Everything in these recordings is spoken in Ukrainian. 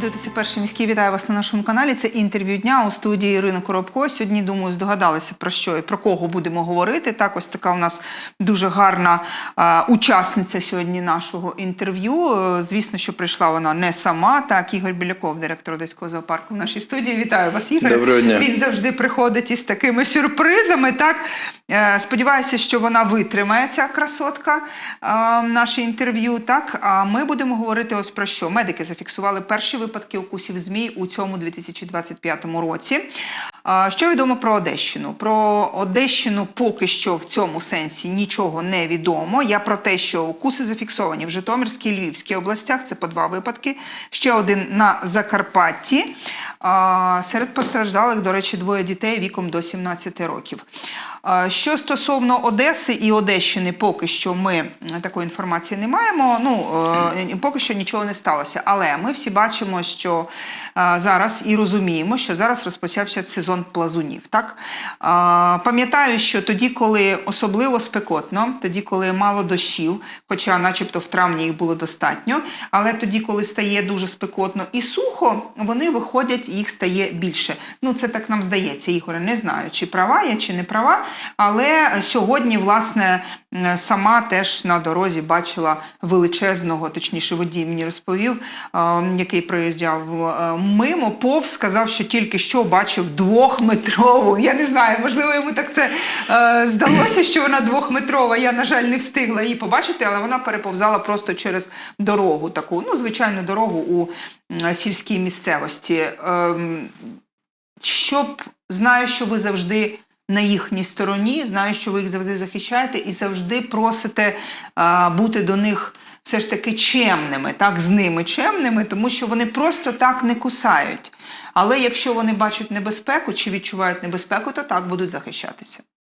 Ви дивитеся перший міський. Вітаю вас на нашому каналі. Це інтерв'ю дня у студії Ірини Коробко. Сьогодні, думаю, здогадалися про що і про кого будемо говорити. Так, ось така у нас дуже гарна е, учасниця сьогодні нашого інтерв'ю. Е, звісно, що прийшла вона не сама. Так, Ігор Біляков, директор Одеського зоопарку в нашій студії. Вітаю вас, Ігор. Доброго дня. Він завжди приходить із такими сюрпризами. Так, Е, сподіваюся, що вона витримає ця красотка е, наше інтерв'ю. Так, а ми будемо говорити ось про що. Медики зафіксували перші випадки укусів змій у цьому 2025 році. Що відомо про Одещину? Про Одещину поки що в цьому сенсі нічого не відомо. Я про те, що укуси зафіксовані в Житомирській і Львівській областях. Це по два випадки. Ще один на Закарпатті. Серед постраждалих, до речі, двоє дітей віком до 17 років. Що стосовно Одеси і Одещини, поки що ми такої інформації не маємо. Ну е, поки що нічого не сталося. Але ми всі бачимо, що е, зараз і розуміємо, що зараз розпочався сезон плазунів. Так пам'ятаю, що тоді, коли особливо спекотно, тоді, коли мало дощів, хоча, начебто, в травні їх було достатньо, але тоді, коли стає дуже спекотно і сухо, вони виходять, їх стає більше. Ну, це так нам здається, Ігоре. Не знаю, чи права я, чи не права. Але сьогодні, власне, сама теж на дорозі бачила величезного, точніше, водій мені розповів, який проїжджав е, мимо, повз сказав, що тільки що бачив двохметрову. Я не знаю, можливо, йому так це е, здалося, що вона двохметрова. Я, на жаль, не встигла її побачити, але вона переповзала просто через дорогу, таку, ну, звичайну дорогу у сільській місцевості. Ем, щоб знаю, що ви завжди на їхній стороні, знаю, що ви їх завжди захищаєте і завжди просите а, бути до них все ж таки чемними, так, з ними чемними, тому що вони просто так не кусають. Але якщо вони бачать небезпеку чи відчувають небезпеку, то так будуть захищатися.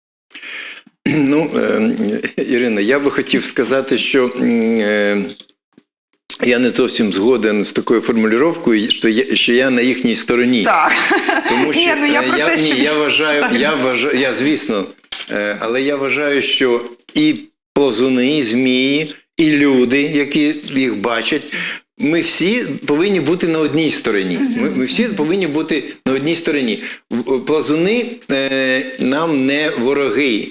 Ну, е, Ірина, я би хотів сказати, що е, я не зовсім згоден з такою формулюванням, що я, що я на їхній стороні. Так. Тому що Ні, ну я е, про я, те, що- ні, я вважаю, я вважаю, я звісно, е, але я вважаю, що і плазуни, і змії, і люди, які їх бачать. Ми всі повинні бути на одній стороні. Ми, ми всі повинні бути на одній стороні. Плазуни е, нам не вороги.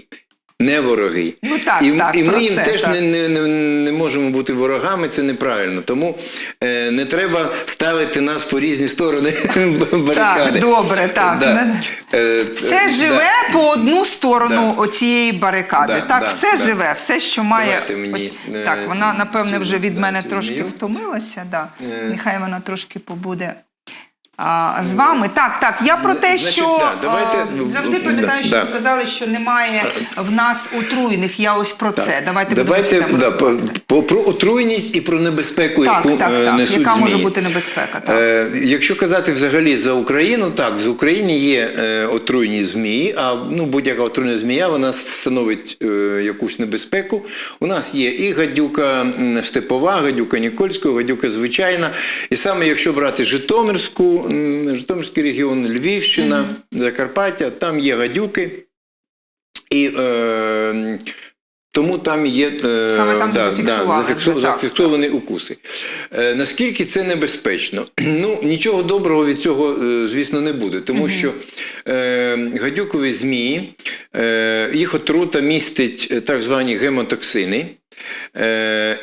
Не вороги. Ну так, і, так, і ми їм це, теж так. не, не, не, можемо бути ворогами, це неправильно. Тому е, не треба ставити нас по різні сторони барикади. Так, добре, так. Да. Е, Все е, живе да. по одну сторону Да. оцієї барикади. Да, так, да, все да. живе, все, що має. Мені, Ось, е, так, вона, напевне, цю- вже від да, мене трошки змію. втомилася. Да. Е. Нехай вона трошки побуде. А, з вами так, так. Я про те, Значить, що да, давайте, ну, завжди да, пам'ятаю, що да. ви казали, що немає в нас отруйних. Я ось про це. Давайте, Давайте да, по, по, про отруйність і про небезпеку, Так, яку так, е, так. несуть Яка може бути небезпека? Так. Е, якщо казати взагалі за Україну, так, в Україні є е, отруйні змії, а ну, будь-яка отруйна змія вона становить е, якусь небезпеку. У нас є і гадюка степова, гадюка Нікольська, гадюка звичайна. І саме якщо брати Житомирську, Житомирський регіон, Львівщина, Закарпаття, там є гадюки. І е, тому там є е, Саме там так. зафіксовані укуси. Е, наскільки це небезпечно? Ну, нічого доброго від цього, е, звісно, не буде, тому що гадюкові змії, їх отрута містить так звані гемотоксини,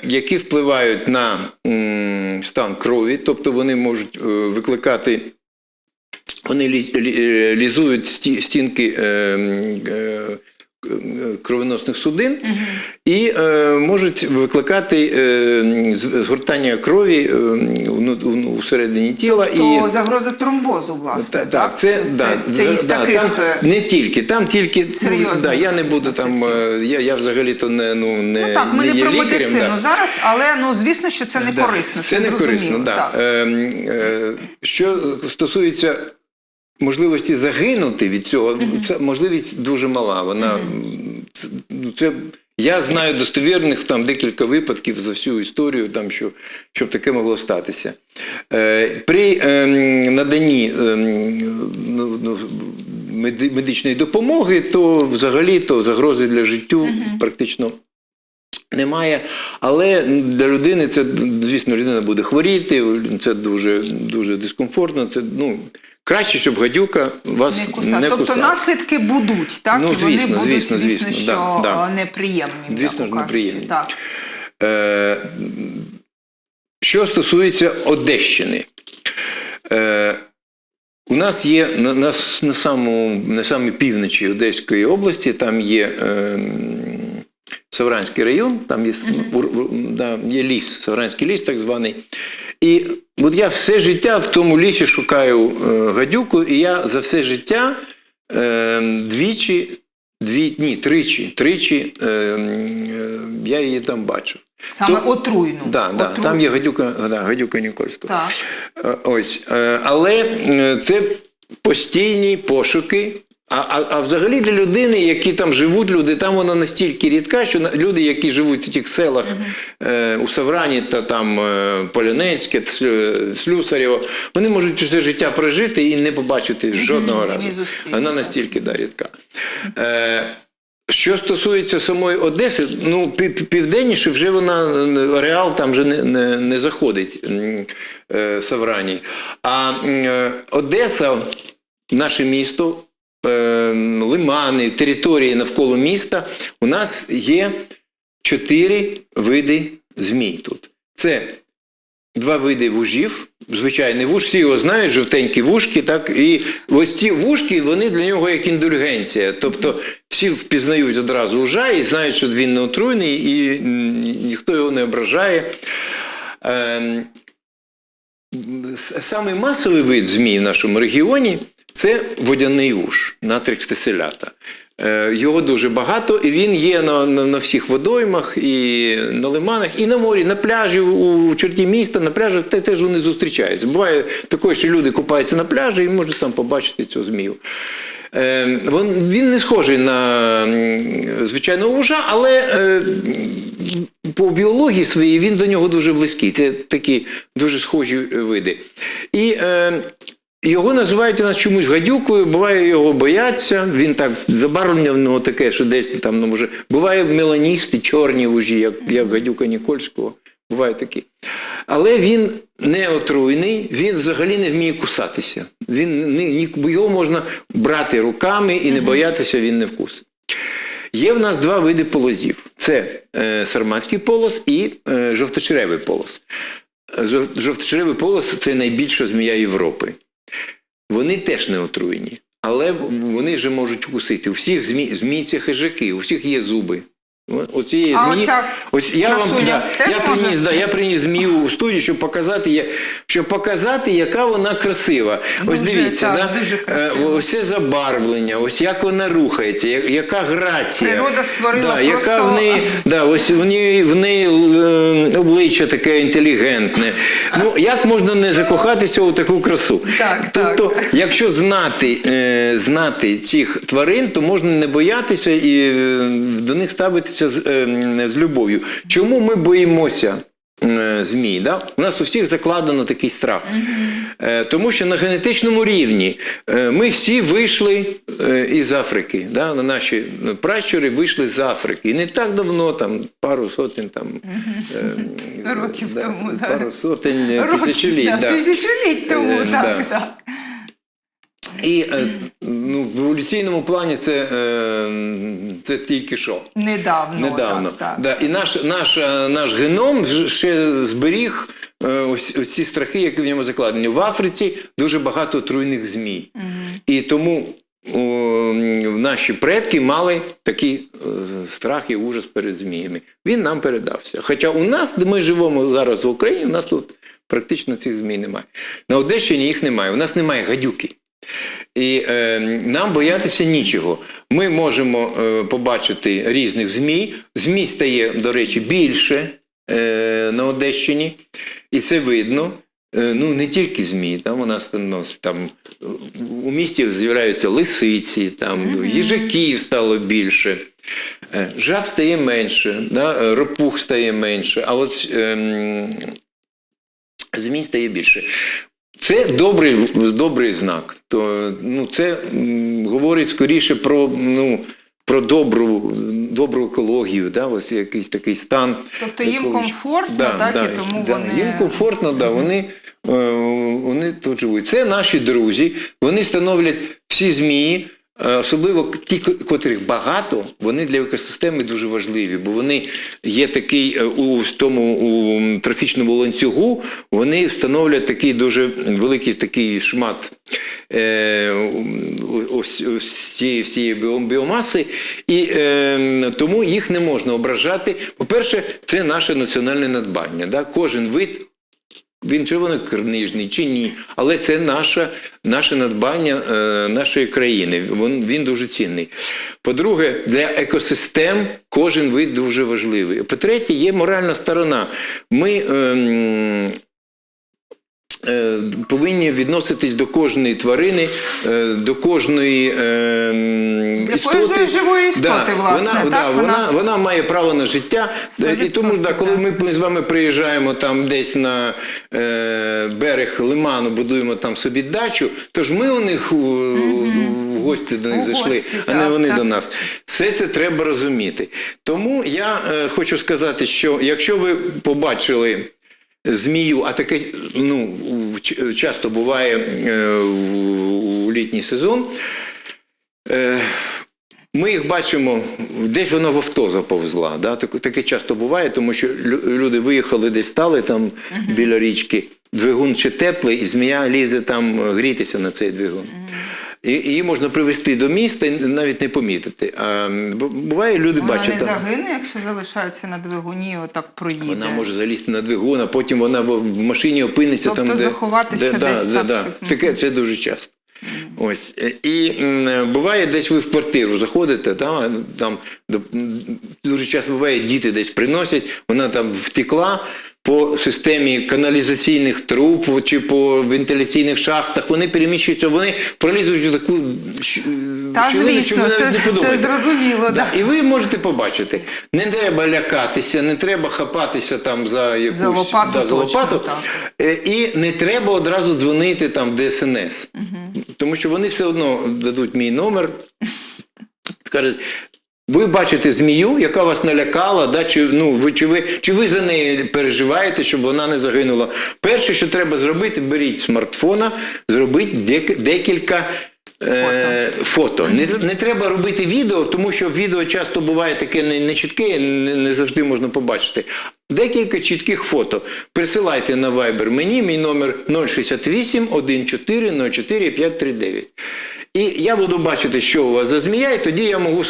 які впливають на стан крові, тобто вони можуть викликати. Вони ліз- лі- лізують стінки кровоносних судин і е, можуть викликати е, згортання крові е, вну- вну- всередині тіла. То і... загроза тромбозу, власне. Так, так, це, це, да, це із да, таких там е, не тільки, там тільки ну, да, я не буду там. е, Я, я взагалі-то не ну не Ну так, ми не, є про лікарем, медицину да. зараз, але ну звісно, що це не Да, корисно. Це, Це не корисно, да. так. Е, е, що стосується можливості загинути від цього, це можливість дуже мала. Вона це, ну, я знаю достовірних там декілька випадків за всю історію, там що щоб таке могло статися. Е, при е, наданні е, ну, ну, медичної допомоги, то взагалі то загрози для життю практично Немає, але для людини це, звісно, людина буде хворіти, це дуже, дуже дискомфортно. Це ну, краще, щоб гадюка вас Не не, кусати. Тобто кусала. наслідки будуть, так? Ну, і вони будуть, звісно, звісно, що да, да. е, неприємні. Звісно ж, неприємні. Так. Е, що стосується Одещини, е, у нас є на, на, на, самому, на самій півночі Одеської області, там є е, Савранський район, там є, ур- ур- да, є ліс, Савранський ліс, так званий. І от я все життя в тому лісі шукаю е, гадюку, і я за все життя е, двічі, дві, ні, тричі, тричі е, е, я її там бачив. Саме То- отруйну. Да, да, Отруйну. там є гадюка, да, гадюка Нікольська. Ось. Е, Але це постійні пошуки. А, а, а взагалі для людини, які там живуть, люди, там вона настільки рідка, що люди, які живуть у тих селах е, у Саврані та там е, Полянецьке, е, Слюсарєво, вони можуть все життя прожити і не побачити жодного разу. Вона настільки да, рідка. Е, що стосується самої Одеси, ну пі- пі- південніше вже вона реал там вже не, не, не заходить е, в Саврані. А е, Одеса, наше місто, лимани, території навколо міста, у нас є чотири види змій тут. Це два види вужів. Звичайний вуж, всі його знають, жовтенькі вушки, так і ось ці вушки, вони для нього як індульгенція. Тобто всі впізнають одразу ужа і знають, що він не отруйний, і ніхто його не ображає. Ем, Самий масовий вид змій в нашому регіоні це водяний вуж, натрикс теселята. Е, Його дуже багато, і він є на, на, на всіх водоймах, і на лиманах, і на морі, на пляжі, у черті міста, на пляжах те- теж вони зустрічаються. Буває таке, що люди купаються на пляжі і можуть там побачити цю змію. Е, Він, не схожий на звичайного вужа, але е, по біології своїй він до нього дуже близький. Це такі дуже схожі види. І е, його називають у нас чомусь гадюкою, буває його бояться. Він так забарвлення в нього таке, що десь там ну, може. Буває меланісти, чорні вужі, як, як гадюка Нікольського. Бувають такі. Але він не отруйний, він взагалі не вміє кусатися. Він не, ні, його можна брати руками і не боятися, він не вкусить. Є в нас два види полозів: це е, сарматський полос і е, жовточеревий полос. Е, Жовточеревий полос це найбільша змія Європи. Вони теж не отруєні, але вони вже можуть укусити. У всіх змій, змій хижаки, у всіх є зуби. Оцієї змії, ось я вам да, я приніс, да, я приніс змію у студію, щоб показати, щоб показати, яка вона красива. ось Дуже, дивіться, так, да? дуже Е, красива. ось це забарвлення, ось як вона рухається, яка грація. Природа створила да, яка просто- в неї, да, ось в неї, в неї е, обличчя таке інтелігентне. Ну, як можна не закохатися у таку красу? Так, тобто, так. якщо знати, е, знати цих тварин, то можна не боятися і до них ставитися з, е, з любов'ю. Чому ми боїмося? е, Змій, да? у нас у всіх закладено такий страх. Е, Тому що на генетичному рівні е, ми всі вийшли е, із Африки. Да? Наші пращури вийшли з Африки. І не так давно, там, пару сотень там, е, Років да, тому, да. пару сотень е, Років, тисячоліть. да, да. Тисячоліть тому, Е, так, да. так. І е, ну, в еволюційному плані це, е, це тільки що. Недавно. Недавно. Так, так. Да. І наш, наш, е, наш геном ще зберіг ось, ось ці страхи, які в ньому закладені. В Африці дуже багато отруйних змій. І тому о, наші предки мали такий е, страх і ужас перед зміями. Він нам передався. Хоча у нас, де ми живемо зараз в Україні, у нас тут практично цих змій немає. На Одещині їх немає. У нас немає гадюки. І е, нам боятися нічого. Ми можемо е, побачити різних змій. Змій стає, до речі, більше е, на Одещині, і це видно. Е, ну, не тільки змій, там у нас ну, там е, у місті з'являються лисиці, там їжаків стало більше. Е, Жаб стає менше, да? е, ропух стає менше, а от ем, змій стає більше. Це добрий, добрий знак. То, ну, це м, говорить скоріше про, ну, про добру, добру екологію, да, ось якийсь такий стан. Тобто їм екологіч... комфортно, так, і тому вони- Їм комфортно, да, вони, е, вони тут живуть. Це наші друзі, вони становлять всі змії. Е, Особливо ті, котрих багато, вони для екосистеми дуже важливі, бо вони є такий е, у тому у трофічному ланцюгу, вони становлять такий дуже великий такий шмат е, ось, ось цієї всієї біомаси, і е, тому їх не можна ображати. По-перше, це наше національне надбання. Да? Кожен вид він червонокнижний чи ні, але це наше, наше надбання е, нашої країни. Він, він дуже цінний. По-друге, для екосистем кожен вид дуже важливий. По-третє, є моральна сторона. Ми е, повинні відноситись до кожної тварини, е, до кожної До істоти. кожної живої істоти, власне, Вона, так? да, Вона- вона, вона має право на життя. І тому, да, коли да. ми з вами приїжджаємо там десь на е, берег лиману, будуємо там собі дачу, то ж ми у них у, у гості до них У зайшли, гості, а не вони так. до нас. Все це треба розуміти. Тому я е, хочу сказати, що якщо ви побачили. Змію, а таке ну, часто буває е, у, літній сезон. Е, ми їх бачимо, десь вона в авто заповзла. Да? Таке часто буває, тому що люди виїхали, десь стали там біля річки, двигун ще теплий, і змія лізе там е, грітися на цей двигун. Її можна привезти до міста і навіть не помітити. А буває, люди Вона бачать. не там, загине, якщо залишається на двигуні, отак проїде. вона може залізти на двигун, а потім вона в, машині опиниться Тобто там, де, заховатися де, десь да, так, да, щоб- Таке це дуже часто. Ось. Е, І буває, десь ви в квартиру заходите, там, там дуже часто буває, діти десь приносять, вона там втекла. По системі каналізаційних труб чи по вентиляційних шахтах вони переміщуються, вони пролізуть у таку Та, щілину, що ви навіть це- не це зрозуміло, да. І ви можете побачити, не треба лякатися, не треба хапатися там за якусь За лопату да, за точно, лопату. так. Е, І не треба одразу дзвонити там в ДСНС. Тому що вони все одно дадуть мій номер, скажуть. Ви бачите змію, яка вас налякала, да? чи, ну, ви, чи, ви, чи ви за неї переживаєте, щоб вона не загинула. Перше, що треба зробити, беріть смартфона, зробіть дек- декілька е, фото. Не, не треба робити відео, тому що відео часто буває таке не, не не, не завжди можна побачити. Декілька чітких фото. Присилайте на Viber мені, мій номер 068 14 04 539. І я буду бачити, що у вас за змія, і тоді я можу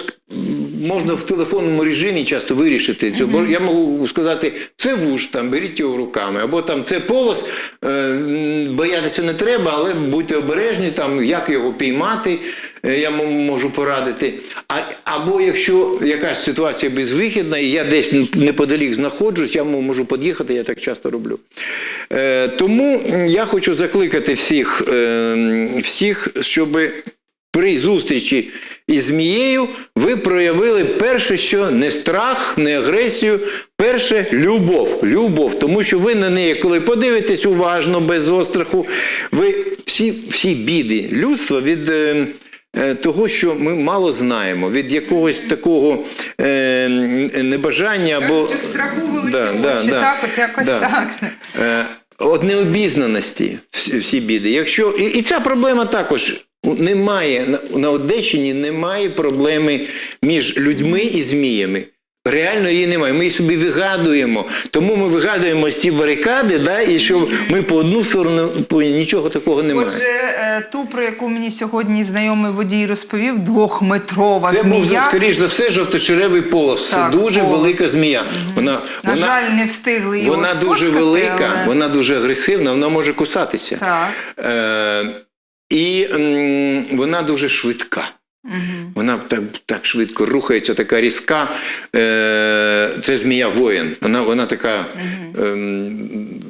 можна в телефонному режимі часто вирішити цю. Бо я можу сказати, це вуж, там беріть його руками, або там це полос, е, боятися не треба, але будьте обережні, там як його піймати, е, я можу порадити. А, або якщо якась ситуація безвихідна, і я десь неподалік знаходжусь, я можу під'їхати, я так часто роблю. Е, тому я хочу закликати всіх, е, всіх щоби при зустрічі із змією ви проявили перше, що не страх, не агресію, перше любов. Любов. Тому що ви на неї, коли подивитесь уважно, без остраху, ви всі, всі біди людства від. Е, Того, що ми мало знаємо, від якогось такого е, небажання або Кажуть, да, да, великі да, так, от якось так. Е, От необізнаності всі, біди. Якщо і, і ця проблема також немає на Одещині немає проблеми між людьми і зміями. Реально її немає. Ми її собі вигадуємо. Тому ми вигадуємо ці барикади, да, і що ми по одну сторону по нічого такого немає. Отже, е, ту, про яку мені сьогодні знайомий водій розповів, двохметрова Це був скоріш за все жовтошеревий полос. Так, Це дуже полос. велика змія. Вона, На вона, жаль, не встигли його вона дуже велика, але- вона дуже агресивна, вона може кусатися. Так. Е, і м, вона дуже швидка. Вона так, так швидко рухається, така різка. Е, це змія воїн. Вона, вона така ем,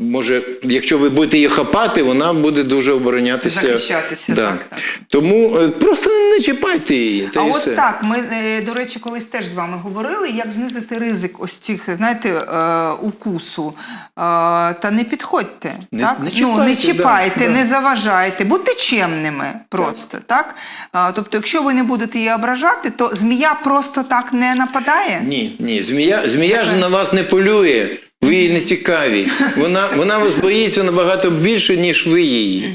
може, якщо ви будете її хапати, вона буде дуже оборонятися. Захищатися, Да. так, так. Тому е, просто не чіпайте її. Та А й от все. так, ми, е, до речі, колись теж з вами говорили, як знизити ризик ось цих, знаєте, е, укусу. Е, Та не підходьте. Не- так? не ну, не чіпайте, чіпайте, да, не заважайте, будьте чемними просто. Так? Е, Тобто, якщо ви не будете її ображати, то змія просто так не нападає. Ні, ні, змія, змія ж на вас не полює. Ви її не цікаві. Вона, вона вас боїться набагато більше, ніж ви її.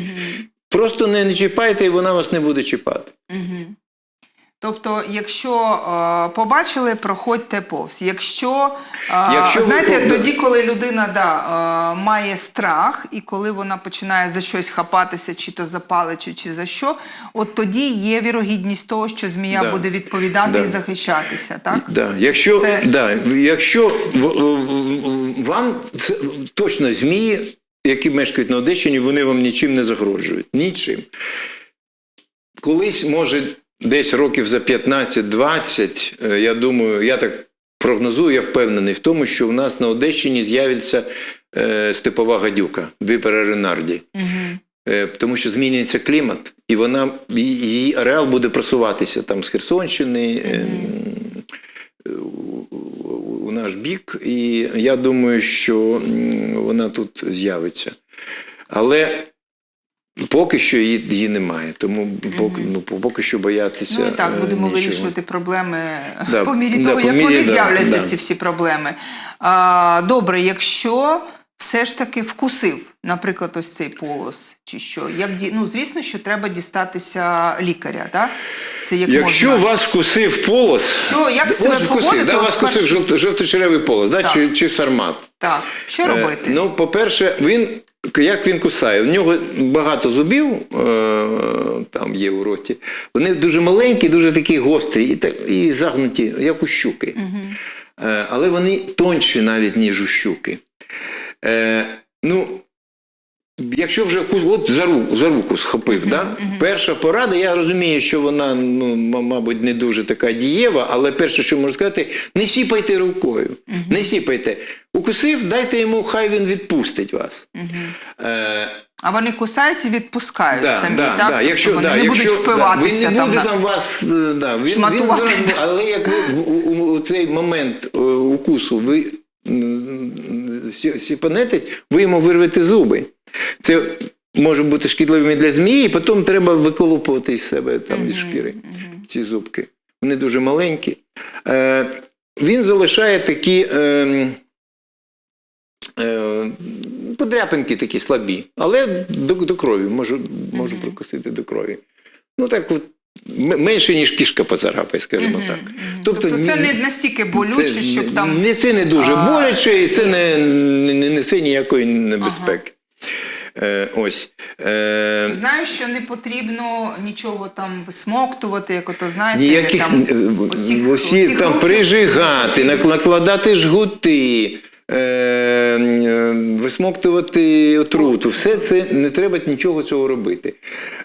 Просто не, не чіпайте, і вона вас не буде чіпати. Тобто, якщо е, побачили, проходьте повз. Якщо, е, Якщо ви знаєте, пов- тоді, коли людина да, е, має страх, і коли вона починає за щось хапатися, чи то за паличу, чи за що, от тоді є вірогідність того, що змія Да. буде відповідати Да. і захищатися. Так? Да. Якщо, Це- да, якщо в- в- в- вам точно змії, які мешкають на Одещині, вони вам нічим не загрожують. Нічим. Колись, може, десь років за 15-20, е, я думаю, я так прогнозую, я впевнений в тому, що в нас на Одещині з'явиться е, степова гадюка, випера Ренарді. Мгм. Е, Тому що змінюється клімат, і вона її ареал буде просуватися там з Херсонщини у- у наш бік. І я думаю, що вона тут з'явиться. Але поки що її, її немає. Тому поки, ну, поки що боятися. Ну і так, е, будемо нічого. вирішувати проблеми Да, по мірі да, того, по як мірі, вони да, з'являться, да. ці всі проблеми. А, добре, якщо все ж таки вкусив, наприклад, ось цей полос, чи що, як ді... ну, звісно, що треба дістатися лікаря, так? Це як Якщо можна. вас вкусив полос, Що, як себе вкусив, да, вас вкусив жовто- жовточеревий полос, да, Так. чи, чи сармат. Так, що Е, робити? Ну, по-перше, він. Як він кусає? В нього багато зубів е, там є у роті. Вони дуже маленькі, дуже такі гострі і, так, і загнуті, як у щуки. Е, але вони тонші навіть, ніж у щуки. Е, ну, якщо вже от за руку, за руку схопив, да? перша порада, я розумію, що вона, ну, мабуть, не дуже така дієва, але перше, що можу сказати, не сіпайте рукою. Не сіпайте. Укусив, дайте йому, хай він відпустить вас. Е, А вони кусають і відпускають да, самі, да, так? да. Тобто Якщо, вони да, не якщо, будуть впиватися да, він не буде на- там вас, е, да, він, він, Шматувати. зараз- але як ви у, у- у цей момент е, укусу ви сіпанетесь, ви йому вирвете зуби. Це може бути шкідливим і для змії, і потім треба виколупувати із себе там із шкіри ці зубки. Вони дуже маленькі. Е, він залишає такі. Е, Е, подряпинки такі слабі, але до, до крові, можу, можу прикусити до крові. Ну так от, менше, ніж кішка поцарапає, скажімо так. Тобто, це не настільки болюче, це щоб там. Не, це не дуже А, боляче, і це не, не несе ніякої небезпеки. Е, ось. Е, Знаю, що не потрібно нічого там висмоктувати, як ото знаєте, Ніяких там, е, оцих- усі оцих там рухів. прижигати, нак- накладати жгути, е, е, висмоктувати отруту. Все це не треба нічого цього робити.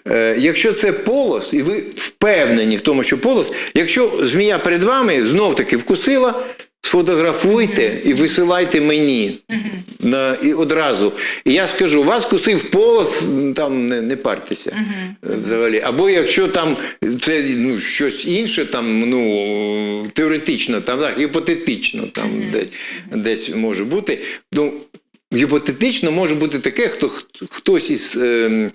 Е, якщо це полос, і ви впевнені в тому, що полос, якщо змія перед вами знов таки вкусила. Сфотографуйте і висилайте мені на, і одразу. І я скажу, вас кусив полос, там не, не партеся е, взагалі. Або якщо там це ну, щось інше, там, ну, теоретично, там, так, гіпотетично там десь, десь може бути. Ну, гіпотетично може бути таке, хто, хто- хтось із. ем,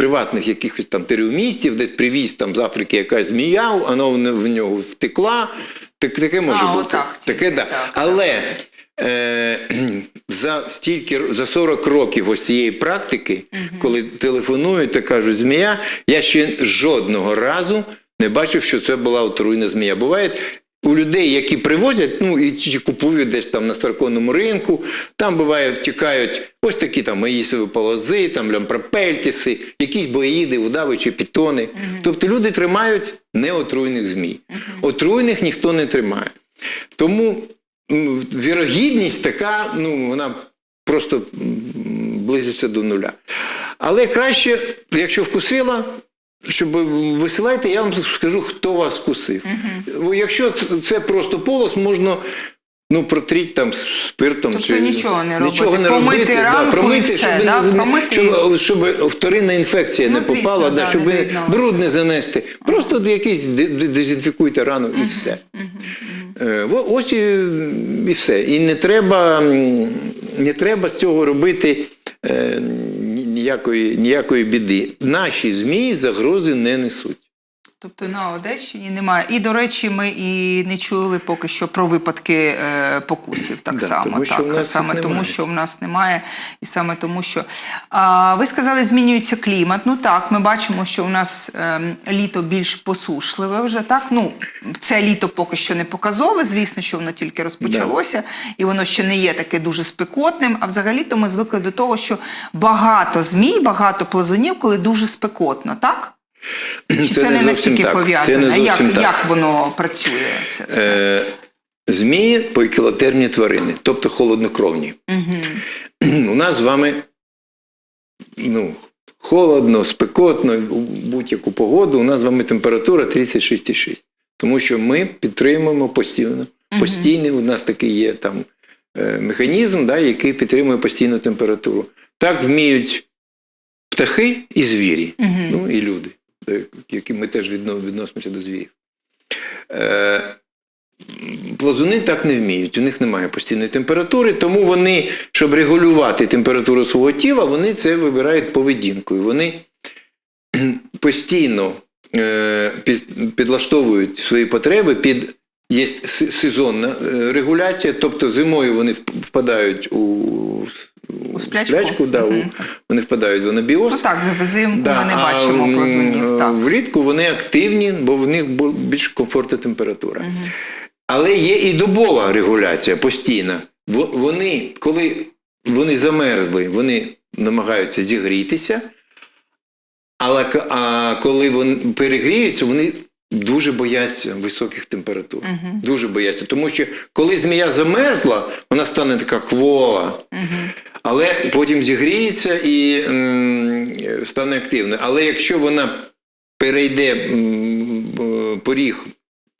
Приватних якихось там тереумістів, десь привіз там з Африки якась змія, вона в нього втекла. Так, таке може А, бути. отак таке, да. так, Але е, за стільки за 40 років ось цієї практики, коли телефонують та кажуть змія, я ще жодного разу не бачив, що це була отруйна змія. Буває. У людей, які привозять, ну і чи купують десь там на староконному ринку, там буває втікають ось такі там маїсові полози, там лямпропельтіси, якісь боїди, удави чи пітони. Тобто люди тримають неотруйних змій. Отруйних ніхто не тримає. Тому вірогідність така, ну вона просто близиться до нуля. Але краще, якщо вкусила, щоб висилайте, я вам скажу, хто вас вкусив. Бо Якщо це просто полос, можна Ну, протріть там спиртом Тобто чи нічого не робити. Нічого не Помити робити, ранку і промити, все, щоб, да? не, Промити щоб, щоб вторинна інфекція Ну, не звісно, попала, да, да, щоб не бруд не занести. Просто якийсь де- де- дезінфікуйте рану і все. Е, во- Ось і, і все. І не треба, не треба з цього робити е, ніякої, ніякої біди. Наші змії загрози не несуть. Тобто на Одещині немає. І, до речі, ми і не чули поки що про випадки е, покусів так Да, само. тому так, в нас саме тому, немає. що в нас немає, і саме тому, що а, ви сказали, змінюється клімат. Ну так, ми бачимо, що у нас ем, літо більш посушливе вже так. Ну, це літо поки що не показове, звісно, що воно тільки розпочалося, і воно ще не є таке дуже спекотним. А взагалі-то ми звикли до того, що багато змій, багато плазунів, коли дуже спекотно, так? Чи це, не зовсім настільки так. Пов'язане? не Як, так. як воно працює? Це все? Е, змії поікілотермні тварини, тобто холоднокровні. У нас з вами ну, холодно, спекотно, у будь-яку погоду. У нас з вами температура 36,6. Тому що ми підтримуємо постійно. Постійний, у нас такий є там е, механізм, да, який підтримує постійну температуру. Так вміють птахи і звірі, Мгм. ну і люди, е, які ми теж відносимося до звірів. Е, Плазуни так не вміють, у них немає постійної температури, тому вони, щоб регулювати температуру свого тіла, вони це вибирають поведінкою. Вони постійно е, підлаштовують свої потреби під є сезонна регуляція, тобто зимою вони впадають у, У сплячку? да, у, вони впадають в анабіоз. Ну так, взимку Да, ми не бачимо плазунів. Так. Влітку вони активні, бо в них більш комфортна температура. Але є і добова регуляція постійна. Вони, коли вони замерзли, вони намагаються зігрітися, але а коли вони перегріються, вони дуже бояться високих температур. Дуже бояться. Тому що коли змія замерзла, вона стане така квола. Але потім зігріється і стане активною. Але якщо вона перейде е, поріг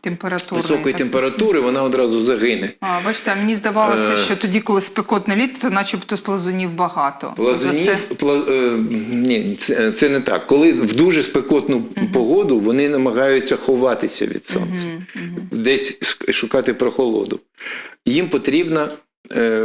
Температурний. високої температури, вона одразу загине. А, бачите, мені здавалося, Е. що тоді, коли спекотне літо, то начебто з плазунів багато. Плазунів, Тобто пла, е, ні, це, це не так. Коли в дуже спекотну погоду вони намагаються ховатися від сонця, десь шукати прохолоду. Їм потрібна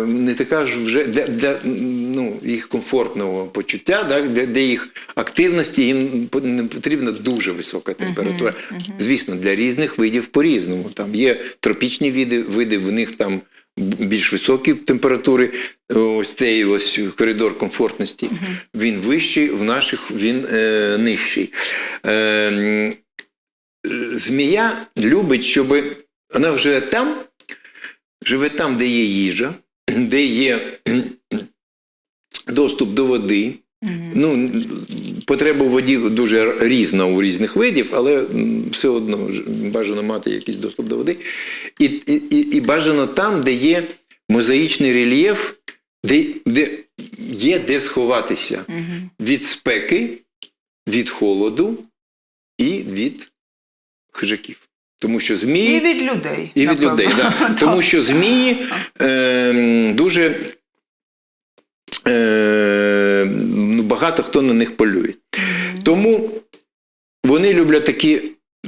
не така ж вже для, для ну, їх комфортного почуття, да, де, де їх активності, їм не потрібна дуже висока температура. Звісно, для різних видів по-різному. Там є тропічні види, види, в них там більш високі температури. Ось цей ось коридор комфортності. Він вищий, в наших він е, нижчий. Е, змія любить, щоб вона вже там, живе там, де є їжа, де є доступ до води. Ну, потреба в воді дуже різна у різних видів, але все одно бажано мати якийсь доступ до води. І, і, і, бажано там, де є мозаїчний рельєф, де, де є де сховатися від спеки, від холоду і від хижаків. Тому що змії І від людей. і від людей, да. тому що змії е, дуже е, багато хто на них полює. Тому вони люблять такі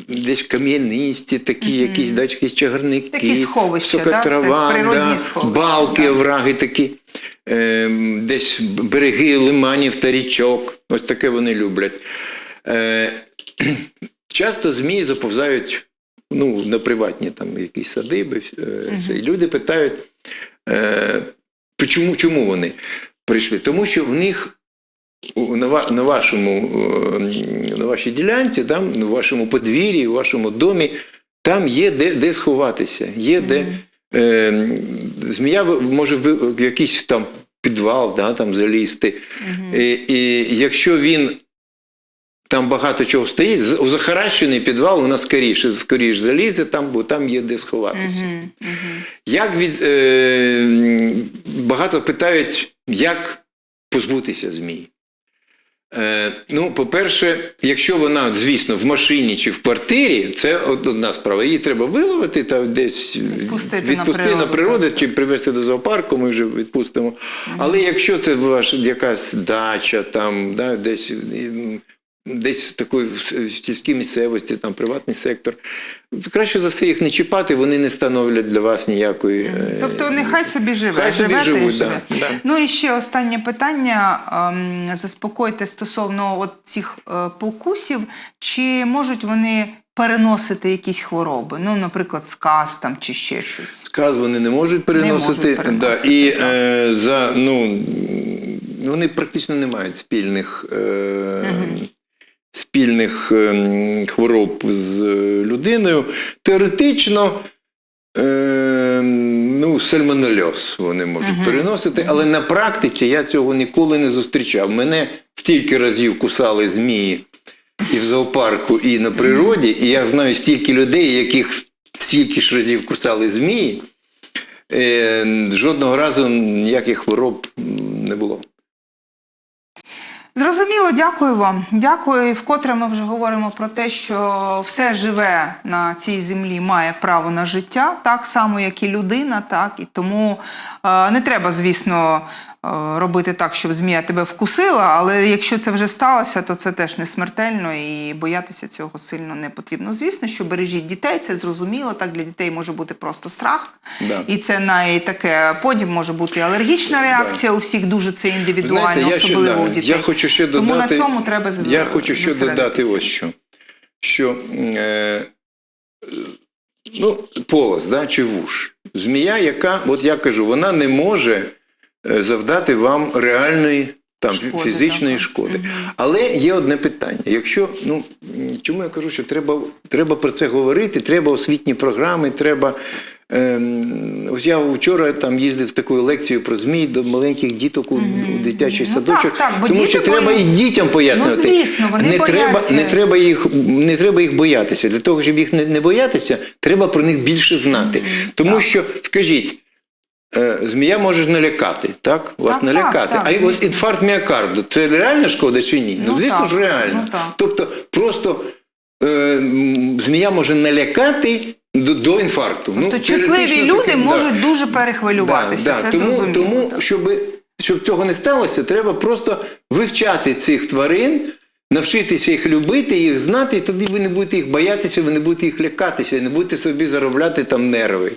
десь кам'янисті, такі якісь дачки, чагарники, Такі сховища, да? Да, сховища, балки, да. овраги такі, е, десь береги лиманів та річок. Ось таке вони люблять. Е, часто змії заповзають ну, на приватні там якісь садиби. Е, це. І люди питають, е, чому, чому вони прийшли? Тому що в них на, на, вашому, е, на вашій ділянці, там, на вашому подвір'ї, у вашому домі, там є де, де сховатися, є де. Е, змія може в якийсь там підвал да, там залізти. І, і якщо він там багато чого стоїть, у захаращений підвал вона скоріше, скоріше залізе там, бо там є де сховатися. Мгм, мгм. Як від, е, багато питають, як позбутися змій. Е, ну, по-перше, якщо вона, звісно, в машині чи в квартирі, це одна справа. Її треба виловити та десь Відпустити на природу, на природу чи привезти до зоопарку, ми вже відпустимо. Але якщо це ваша якась дача, там, да, десь, десь в такої в сільській місцевості, там приватний сектор, краще за все їх не чіпати, вони не становлять для вас ніякої. е, Тобто нехай собі живе, Хай собі живете і живуть, живе. да, да. Ну і ще останнє питання. ем, Заспокойте стосовно от цих е, покусів, чи можуть вони переносити якісь хвороби? Ну, наприклад, сказ там чи ще щось. Сказ вони не можуть переносити. можуть переносити, да, і так. е, за, ну, вони практично не мають спільних, е, спільних е, хвороб з е, людиною. Теоретично. Е, ну, сальмонельоз вони можуть переносити, але на практиці я цього ніколи не зустрічав. Мене стільки разів кусали змії і в зоопарку, і на природі, і я знаю стільки людей, яких стільки ж разів кусали змії. Е, жодного разу ніяких хвороб не було. Зрозуміло, дякую вам. Дякую. І вкотре ми вже говоримо про те, що все живе на цій землі має право на життя, так само, як і людина, так і тому е, не треба, звісно, е, робити так, щоб змія тебе вкусила, але якщо це вже сталося, то це теж не смертельно і боятися цього сильно не потрібно. Звісно, що бережіть дітей, це зрозуміло. Так для дітей може бути просто страх, Да. і це най таке. Потім може бути алергічна реакція. У всіх дуже це індивідуально, Знаєте, я особливо да, у дітей. я хочу ще Тому на цьому треба Я хочу ще додати ось що. Що е, ну, полос да, чи вуш. Змія, яка, от я кажу, вона не може е, завдати вам реальної там, Шкоди, фізичної так. шкоди. Але є одне питання. Якщо, ну, чому я кажу, що треба, треба про це говорити, треба освітні програми, треба. Ем, ось я вчора там їздив в таку лекцію про змій до маленьких діток у, у дитячий Ну, садочок. так, так, тому що треба і дітям пояснювати. Ну, звісно, вони не треба, не треба їх не треба їх боятися. Для того, щоб їх не, не боятися, треба про них більше знати. Тому що, скажіть, е, змія може налякати, так? Вас налякати. так, так, а от інфаркт міокарду це реальна шкода чи ні? Ну, Ну, звісно так, ж, реально. ну. Тобто, просто е, змія може налякати до, до інфаркту. Тобто ну, чутливі люди люди можуть да. дуже перехвилюватися. Да, да. Це тому, тому так. щоб, щоб цього не сталося, треба просто вивчати цих тварин, навчитися їх любити, їх знати, і тоді ви не будете їх боятися, ви не будете їх лякатися, і не будете собі заробляти там нерви.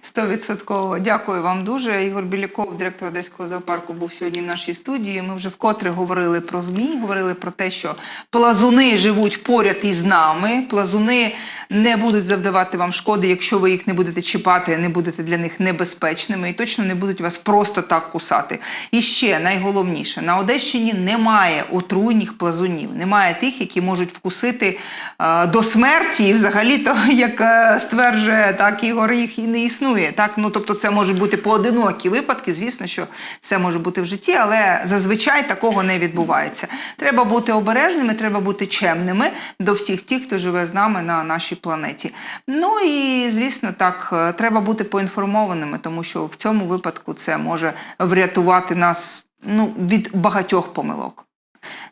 Стовідсотково. Дякую вам дуже. Ігор Біляков, директор Одеського зоопарку, був сьогодні в нашій студії. Ми вже вкотре говорили про ЗМІ, говорили про те, що плазуни живуть поряд із нами. Плазуни не будуть завдавати вам шкоди, якщо ви їх не будете чіпати, не будете для них небезпечними і точно не будуть вас просто так кусати. І ще найголовніше: на Одещині немає отруйних плазунів, немає тих, які можуть вкусити е, до смерті. І взагалі, то як е, стверджує так Ігор, їх і не існує. Так, ну тобто, це можуть бути поодинокі випадки. Звісно, що все може бути в житті, але зазвичай такого не відбувається. Треба бути обережними, треба бути чемними до всіх тих, хто живе з нами на нашій планеті. Ну і звісно, так е, треба бути поінформованими, тому що в цьому випадку це може врятувати нас ну, від багатьох помилок.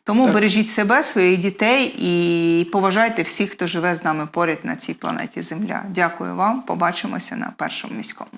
Тому Так. бережіть себе, своїх дітей і поважайте всіх, хто живе з нами поряд на цій планеті Земля. Дякую вам. Побачимося на першому міському.